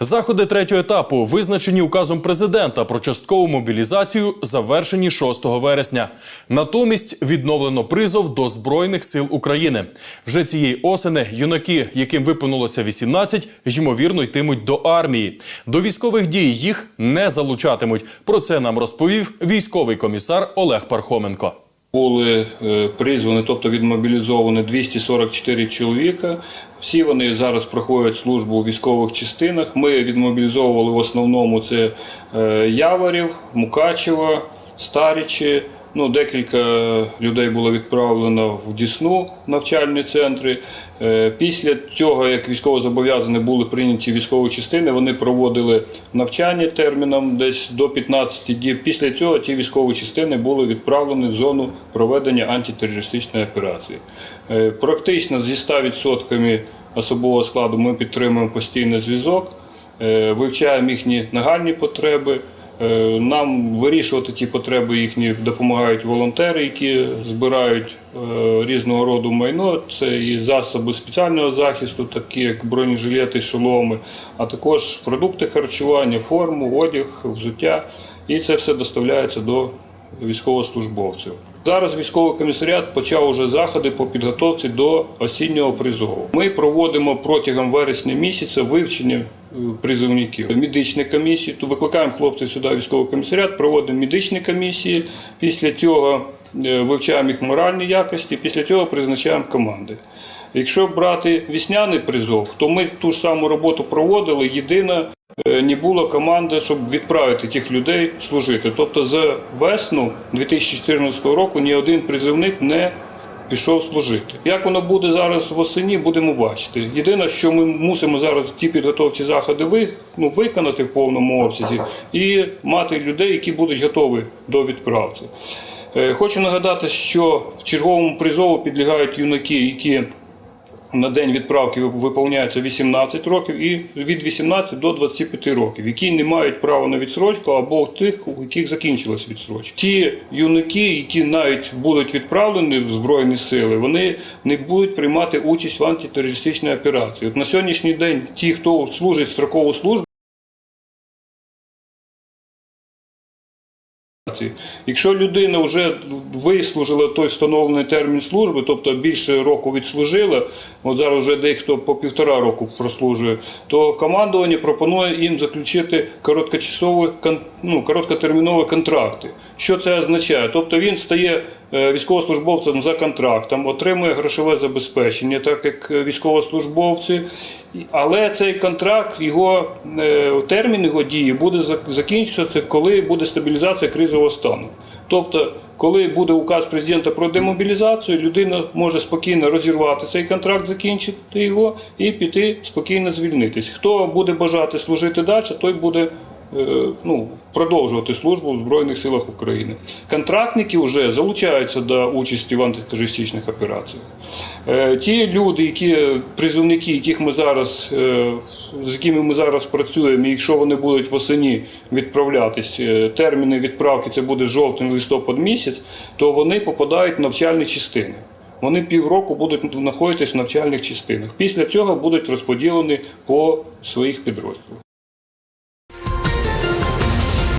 Заходи третього етапу, визначені указом президента про часткову мобілізацію, завершені 6 вересня. Натомість відновлено призов до Збройних сил України. Вже цієї осени юнаки, яким виповнилося 18, ймовірно йтимуть до армії. До військових дій їх не залучатимуть. Про це нам розповів військовий комісар Олег Пархоменко. Були е, призвані, тобто відмобілізовані 244 чоловіка. Всі вони зараз проходять службу у військових частинах. Ми відмобілізовували в основному це е, Яворів, Мукачево, Старічі. Ну, декілька людей було відправлено в Дісну навчальні центри. Е, Після цього, як військовозобов'язані були прийняті військові частини, вони проводили навчання терміном десь до 15 діб. Після цього ті військові частини були відправлені в зону проведення антитерористичної операції. Е, Практично зі 100% особового складу ми підтримуємо постійний зв'язок, е, вивчаємо їхні нагальні потреби. Е, Нам вирішувати ті потреби їхні допомагають волонтери, які збирають е, різного роду майно. Це і засоби спеціального захисту, такі як бронежилети, шоломи, а також продукти харчування, форму, одяг, взуття. І це все доставляється до військовослужбовців. Зараз військовий комісаріат почав уже заходи по підготовці до осіннього призову. Ми проводимо протягом вересня місяця вивчення е, призовників. Медичні комісії, то викликаємо хлопців сюди військовий комісаріат, проводимо медичні комісії. Після цього е, вивчаємо їх моральні якості, після цього призначаємо команди. Якщо брати вісняний призов, то ми ту ж саму роботу проводили. Єдина е, не було команди, щоб відправити тих людей служити. Тобто за весну 2014 року ні один призовник не пішов служити. Як воно буде зараз восені, будемо бачити. Єдине, що ми мусимо зараз ті підготовчі заходи ви, ну, виконати в повному обсязі і мати людей, які будуть готові до відправки. Е, Хочу нагадати, що в черговому призову підлягають юнаки, які на день відправки виповняється 18 років і від 18 до 25 років, які не мають права на відсрочку або тих, у яких закінчилась відсрочка. Ті юнаки, які навіть будуть відправлені в Збройні сили, вони не будуть приймати участь в антитерористичній операції. От на сьогоднішній день ті, хто служить строкову службу, Якщо людина вже вислужила той встановлений термін служби, тобто більше року відслужила, от зараз вже дехто по півтора року прослужує, то командування пропонує їм заключити короткочасові ну, короткотермінові контракти. Що це означає? Тобто він стає військовослужбовцем за контрактом, отримує грошове забезпечення, так як е, військовослужбовці. Але цей контракт, його е, термін його дії буде зак- закінчуватися, коли буде стабілізація кризового стану. Тобто, коли буде указ президента про демобілізацію, людина може спокійно розірвати цей контракт, закінчити його і піти спокійно звільнитись. Хто буде бажати служити далі, той буде е, ну, продовжувати службу в Збройних силах України. Контрактники вже залучаються до участі в антитерористичних операціях. Е, Ті люди, які призовники, яких ми зараз, е, з якими ми зараз працюємо, якщо вони будуть восені відправлятись, е, терміни відправки це буде жовтень, листопад місяць, то вони попадають в навчальні частини. Вони півроку будуть знаходитись в навчальних частинах. Після цього будуть розподілені по своїх підрозділах.